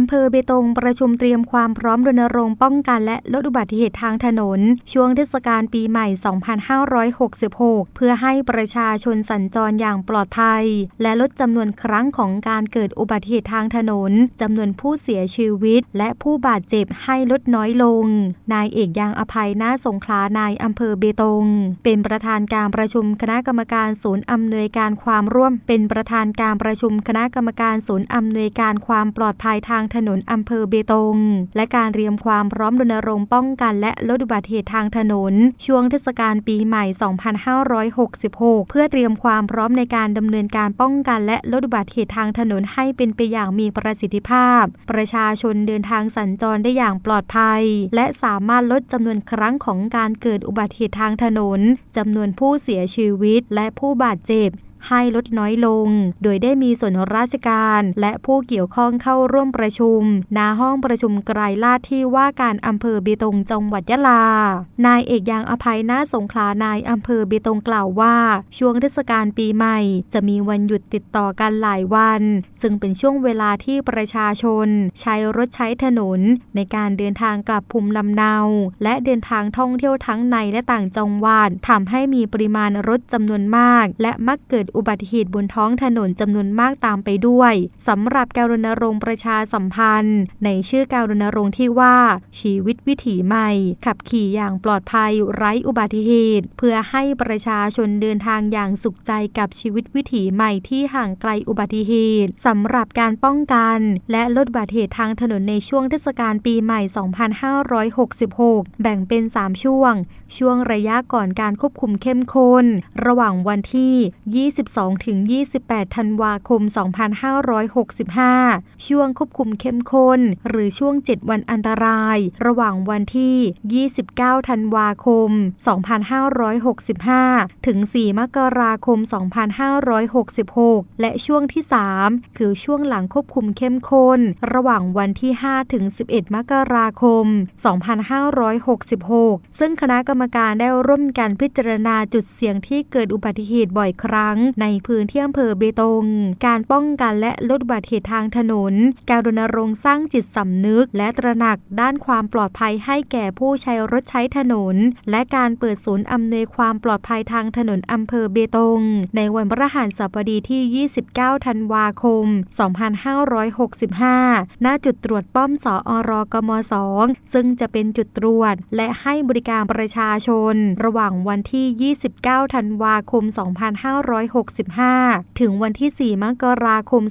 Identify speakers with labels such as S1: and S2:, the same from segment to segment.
S1: อำเภอเบตงประชุมเตรียมความพร้อมรณรงค์ป้องกันและลดอุบัติเหตุทางถนน ช่วงเทศกาลปีใหม่ 2566 เพื่อให้ประชาชนสัญจรอย่างปลอดภัย และลดจำนวนครั้งของการเกิดอุบัติเหตุทางถนนจำนวนผู้เสียชีวิต และผู้บาดเจ็บให้ลดน้อยลง นายเอกยางอภัยนาสงขลานายอำเภอเบตง เป็นประธานการประชุมคณะกรรมการศูนย์อำนวยการความร่วม เป็นประธานการประชุมคณะกรรมการศูนย์อำนวยการความปลอดภัยทางถนนอำเภอเบตง และการเตรียมความพร้อมรณรงค์ป้องกัน และลดอุบัติเหตุทางถนน ช่วงเทศกาลปีใหม่ 2566 เพื่อเตรียมความพร้อมในการดำเนินการป้องกันและลดอุบัติเหตุทางถนนให้เป็นไปอย่างมีประสิทธิภาพ ประชาชนเดินทางสัญจรได้อย่างปลอดภัย และสามารถลดจำนวนครั้งของการเกิดอุบัติเหตุทางถนนจำนวนผู้เสียชีวิตและผู้บาดเจ็บ ให้ลดน้อยลง โดยได้มีส่วนราชการ และผู้เกี่ยวข้องเข้าร่วมประชุมณห้องประชุมไกรลาดที่ว่าการอำเภอเบตงจังหวัดยะลา นายเอกยางอภัยนาสงขลานายอำเภอเบตงกล่าวว่า ช่วงเทศกาลปีใหม่ จะมีวันหยุดติดต่อกันหลายวัน ซึ่งเป็นช่วงเวลาที่ประชาชน ใช้รถใช้ถนน ในการเดินทางกลับภูมิลำเนา และเดินทางท่องเที่ยวทั้งในและต่างจังหวัดทำให้มีปริมาณรถจำนวนมาก และมักเกิดอุอุบัติเหตุบนท้องถนนจำนวนมากตามไปด้วยสำหรับการรณรงค์ประชาสัมพันธ์ ในชื่อการรณรงค์ที่ว่า ชีวิตวิถีใหม่ ขับขี่อย่างปลอดภัยไร้อุบัติเหตุ เพื่อให้ประชาชนเดินทางอย่างสุขใจกับชีวิตวิถีใหม่ที่ห่างไกลอุบัติเหตุสำหรับการป้องกัน และลดอุบัติเหตุทางถนนในช่วงเทศกาลปีใหม่ 2566 แบ่งเป็น 3 ช่วง ช่วงระยะก่อนการควบคุมเข้มข้นระหว่างวันที่22ถึง28 ธันวาคม 2565 ช่วงควบคุมเข้มข้น หรือช่วง 7 วันอันตราย ระหว่างวันที่ 29 ธันวาคม 2565 ถึง 4 มกราคม 2566 และช่วงที่ 3 คือช่วงหลังควบคุมเข้มข้น ระหว่างวันที่ 5 ถึง 11 มกราคม 2566 ซึ่งคณะกรรมการได้ร่วมกันพิจารณาจุดเสี่ยงที่เกิดอุบัติเหตุบ่อยครั้งในพื้นที่อำเภอเบตง การป้องกันและลดอุบัติเหตุทางถนน การรณรงค์สร้างจิตสำนึก และตระหนักด้านความปลอดภัยให้แก่ผู้ใช้รถใช้ถนน และการเปิดศูนย์อำนวยความปลอดภัยทางถนนอำเภอเบตง ในวันพฤหัสบดีที่ 29 ธันวาคม 2565 ณ จุดตรวจป้อมสอรกม 2 ซึ่งจะเป็นจุดตรวจ และให้บริการประชาชน ระหว่างวันที่ 29 ธันวาคม 2565ถึงวันที่ 4 มกราคม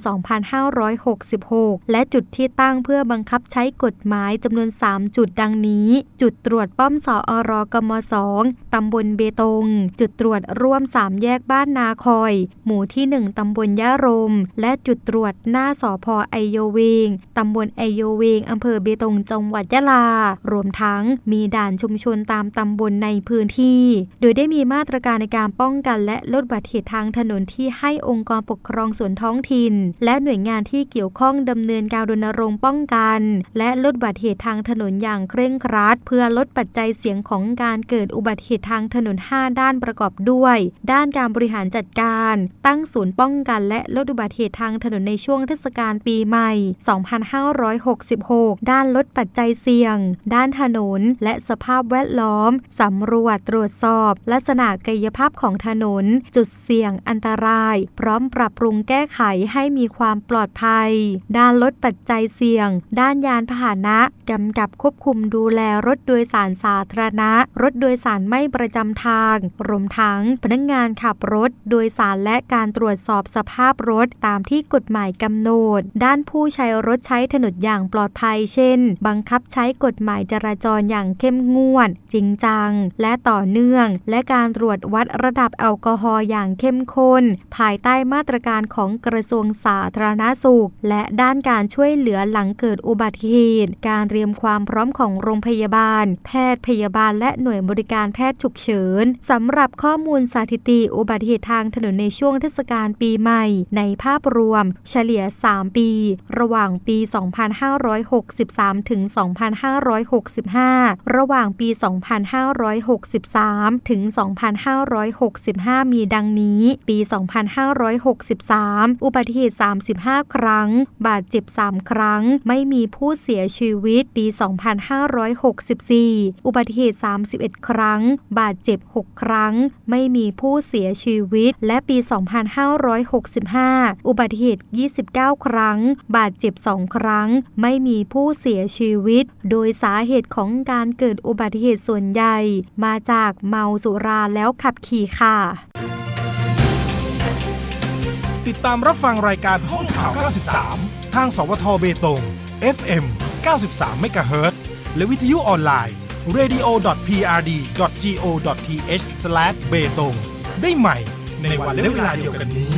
S1: 2566 และจุดที่ตั้งเพื่อบังคับใช้กฎหมายจำนวน 3 จุดดังนี้ จุดตรวจป้อมสอรกม 2 ตำบลเบตง จุดตรวจร่วม 3 แยกบ้านนาคอย หมู่ที่ 1 ตำบลยะรม และจุดตรวจหน้าสอพอไอโยเวง ตำบลไอโยเวงอำเภอเบตงจังหวัดยะลา รวมทั้งมีด่านชุมชนตามตำบลในพื้นที่ โดยได้มีมาตรการในการป้องกันและลดอุบัติเหตุทางถถนนที่ให้องค์กรปกครองส่วนท้องถิ่น และหน่วยงานที่เกี่ยวข้องดำเนินการรณรงค์ป้องกัน และลดอุบัติเหตุทางถนนอย่างเคร่งครัด เพื่อลดปัจจัยเสี่ยงของการเกิดอุบัติเหตุทางถนน 5 ด้านประกอบด้วย ด้านการบริหารจัดการ ตั้งศูนย์ป้องกันและลดอุบัติเหตุทางถนนในช่วงเทศกาลปีใหม่ 2566 ด้านลดปัจจัยเสี่ยง ด้านถนน และสภาพแวดล้อม สำรวจตรวจสอบ ลักษณะกายภาพของถนน จุดเสี่ยงอันตราย พร้อมปรับปรุงแก้ไขให้มีความปลอดภัย ด้านลดปัจจัยเสี่ยง ด้านยานพาหนะกำกับควบคุมดูแลรถโดยสารสาธารณะ รถโดยสารไม่ประจำทาง รวมทั้งพนักงานขับรถโดยสารและการตรวจสอบสภาพรถตามที่กฎหมายกำหนด ด้านผู้ใช้รถใช้ถนนอย่างปลอดภัย เช่น บังคับใช้กฎหมายจราจรอย่างเข้มงวด จริงจัง และต่อเนื่อง และการตรวจวัดระดับแอลกอฮอล์อย่างเข้มข้นภายใต้มาตรการของกระทรวงสาธารณสุข และด้านการช่วยเหลือหลังเกิดอุบัติเหตุ การเตรียมความพร้อมของโรงพยาบาล แพทย์พยาบาล และหน่วยบริการแพทย์ฉุกเฉินสำหรับข้อมูลสถิติอุบัติเหตุทางถนนในช่วงเทศกาลปีใหม่ ในภาพรวม เฉลี่ย 3 ปี ระหว่างปี 2563 ถึง 2565 ระหว่างปี 2563 ถึง 2565 มีดังนี้ปี 2563 อุบัติเหตุ 35 ครั้ง บาดเจ็บ 3 ครั้ง ไม่มีผู้เสียชีวิตปี 2564 อุบัติเหตุ 31 ครั้ง บาดเจ็บ 6 ครั้ง ไม่มีผู้เสียชีวิต และปี 2565 อุบัติเหตุ 29 ครั้ง บาดเจ็บ 2 ครั้ง ไม่มีผู้เสียชีวิต โดยสาเหตุของการเกิดอุบัติเหตุส่วนใหญ่ มาจากเมาสุราแล้วขับขี่ค่ะ
S2: ติดตามรับฟังรายการห้องข่าว 93 ทาง สวทเบตง FM 93 MHz และวิทยุออนไลน์ radio.prd.go.th/bt ได้ใหม่ในวันและเวลาเดียวกันนี้